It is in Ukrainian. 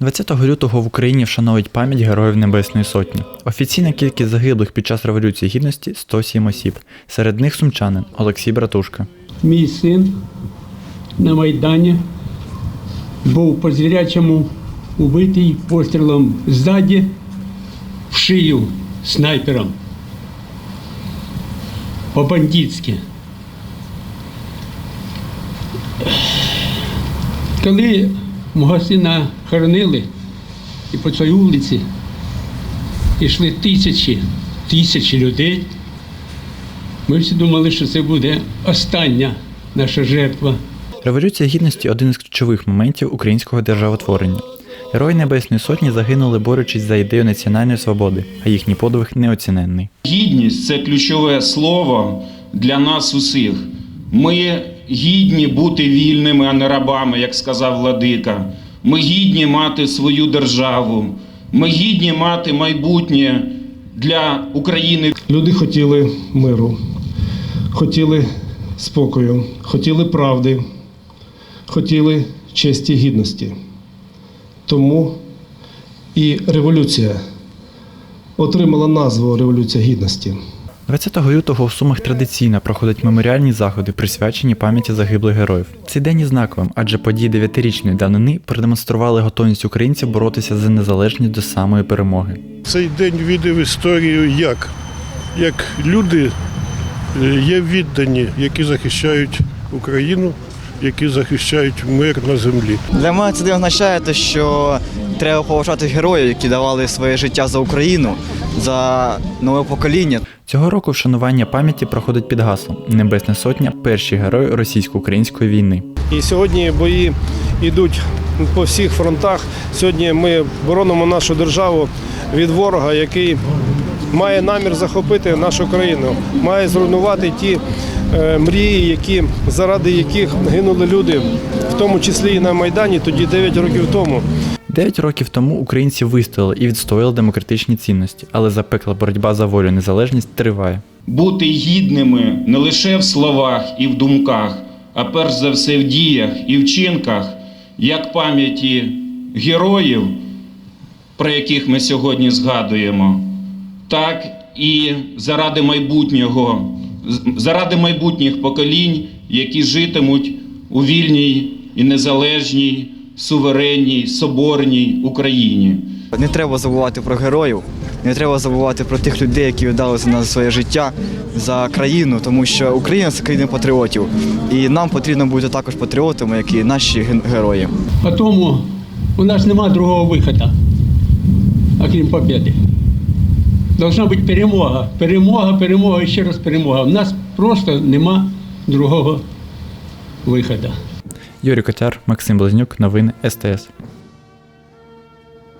20 лютого в Україні вшановують пам'ять Героїв Небесної Сотні. Офіційна кількість загиблих під час Революції Гідності 107 осіб. Серед них сумчанин Олексій Братушка. Мій син на Майдані був по звірячому убитий пострілом ззаді в шию снайпером. По-бандитськи. Коли мого сина хоронили і по цій вулиці йшли тисячі, тисячі людей, ми всі думали, що це буде остання наша жертва. Революція Гідності один із ключових моментів українського державотворення. Герої Небесної Сотні загинули, борючись за ідею національної свободи, а їхній подвиг неоціненний. Гідність це ключове слово для нас усіх. Ми гідні бути вільними, а не рабами, як сказав Владика. Ми гідні мати свою державу. Ми гідні мати майбутнє для України. Люди хотіли миру, хотіли спокою, хотіли правди, хотіли честі гідності. Тому і революція отримала назву Революція Гідності. 20 лютого у Сумах традиційно проходять меморіальні заходи, присвячені пам'яті загиблих героїв. Цей день є знаковим, адже події дев'ятирічної давнини продемонстрували готовність українців боротися за незалежність до самої перемоги. Цей день війде в історію як? Як люди е, є віддані, які захищають Україну, які захищають мир на землі. Для мене це означає те, що треба поважати героїв, які давали своє життя за Україну, за нове покоління. Цього року вшанування пам'яті проходить під гаслом Небесна Сотня перші герої російсько-української війни. І сьогодні бої йдуть по всіх фронтах. Сьогодні ми боронимо нашу державу від ворога, який має намір захопити нашу країну, має зруйнувати ті е, мрії, які заради яких гинули люди, в тому числі і на Майдані, тоді 9 років тому. Дев'ять років тому українці вистояли і відстояли демократичні цінності, але запекла боротьба за волю незалежність триває. Бути гідними не лише в словах і в думках, а перш за все в діях і вчинках, як пам'яті героїв, про яких ми сьогодні згадуємо, так і заради майбутнього, заради майбутніх поколінь, які житимуть у вільній і незалежній, суверенній, соборній Україні. Не треба забувати про героїв, не треба забувати про тих людей, які віддали за нас своє життя, за країну, тому що Україна це країна патріотів. І нам потрібно бути також патріотами, як і наші герої. А тому у нас нема другого виходу, окрім побіди. Должна бути перемога. Перемога, перемога і ще раз перемога. У нас просто нема другого виходу. Юрій Котяр, Максим Близнюк, новини СТС.